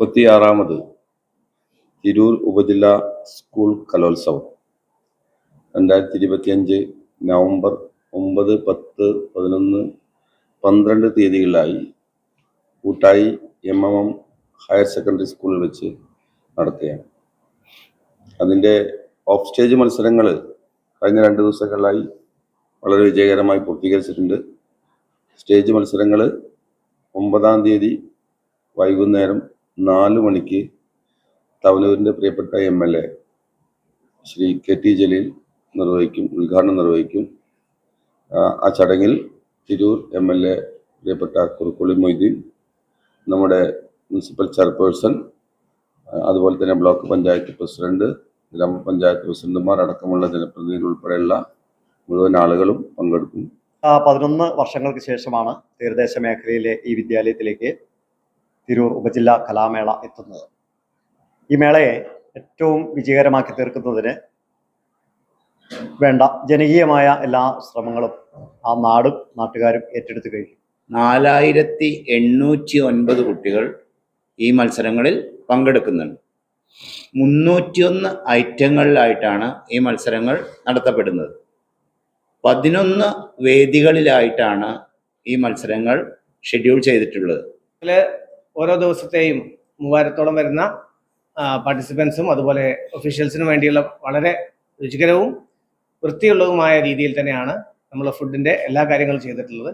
മുപ്പത്തിയാറാമത് തിരൂർ ഉപജില്ല സ്കൂൾ കലോത്സവം. രണ്ടായിരത്തി ഇരുപത്തിയഞ്ച് നവംബർ ഒമ്പത് പത്ത് പതിനൊന്ന് പന്ത്രണ്ട് തീയതികളിലായി Koottayi M M M higher secondary സ്കൂളിൽ വെച്ച് നടത്തുകയാണ്. അതിന്റെ ഓഫ് സ്റ്റേജ് മത്സരങ്ങൾ കഴിഞ്ഞ രണ്ട് ദിവസങ്ങളിലായി വളരെ വിജയകരമായി പൂർത്തീകരിച്ചിട്ടുണ്ട്. സ്റ്റേജ് മത്സരങ്ങൾ ഒമ്പതാം തീയതി വൈകുന്നേരം നാല് മണിക്ക് തവനൂരിന്റെ പ്രിയപ്പെട്ട M L A Shri K T Jaleel നിർവഹിക്കും ഉദ്ഘാടനം നിർവഹിക്കും. ആ, ചടങ്ങിൽ തിരൂർ എം എൽ എ പ്രിയപ്പെട്ട കുറുക്കുളി മൊയ്തീൻ നമ്മുടെ മുനിസിപ്പൽ ചെയർപേഴ്സൺ അതുപോലെ തന്നെ ബ്ലോക്ക് പഞ്ചായത്ത് പ്രസിഡന്റ് ഗ്രാമപഞ്ചായത്ത് പ്രസിഡന്റുമാർ അടക്കമുള്ള ജനപ്രതിനിധികൾ ഉൾപ്പെടെയുള്ള മുഴുവൻ ആളുകളും പങ്കെടുക്കും. പതിനൊന്ന് വർഷങ്ങൾക്ക് ശേഷമാണ് തീരദേശ മേഖലയിലെ ഈ വിദ്യാലയത്തിലേക്ക് തിരൂർ ഉപജില്ലാ കലാമേള എത്തുന്നത്. ഈ മേളയെ ഏറ്റവും വിജയകരമാക്കി തീർക്കുന്നതിന് വേണ്ട ജനകീയമായ എല്ലാ ശ്രമങ്ങളും ആ നാടും നാട്ടുകാരും ഏറ്റെടുത്തു കഴിഞ്ഞു. നാലായിരത്തി എണ്ണൂറ്റി ഒൻപത് കുട്ടികൾ ഈ മത്സരങ്ങളിൽ പങ്കെടുക്കുന്നുണ്ട്. മുന്നൂറ്റിയൊന്ന് ഐറ്റങ്ങളിലായിട്ടാണ് ഈ മത്സരങ്ങൾ നടത്തപ്പെടുന്നത്. പതിനൊന്ന് വേദികളിലായിട്ടാണ് ഈ മത്സരങ്ങൾ ഷെഡ്യൂൾ ചെയ്തിട്ടുള്ളത്. ഓരോ ദിവസത്തെയും മൂവായിരത്തോളം വരുന്ന പാർട്ടിസിപ്പൻസും അതുപോലെ ഒഫീഷ്യൽസിനു വേണ്ടിയുള്ള വളരെ രുചികരവും വൃത്തിയുള്ളതുമായ രീതിയിൽ തന്നെയാണ് നമ്മൾ ഫുഡിന്റെ എല്ലാ കാര്യങ്ങളും ചെയ്തിട്ടുള്ളത്.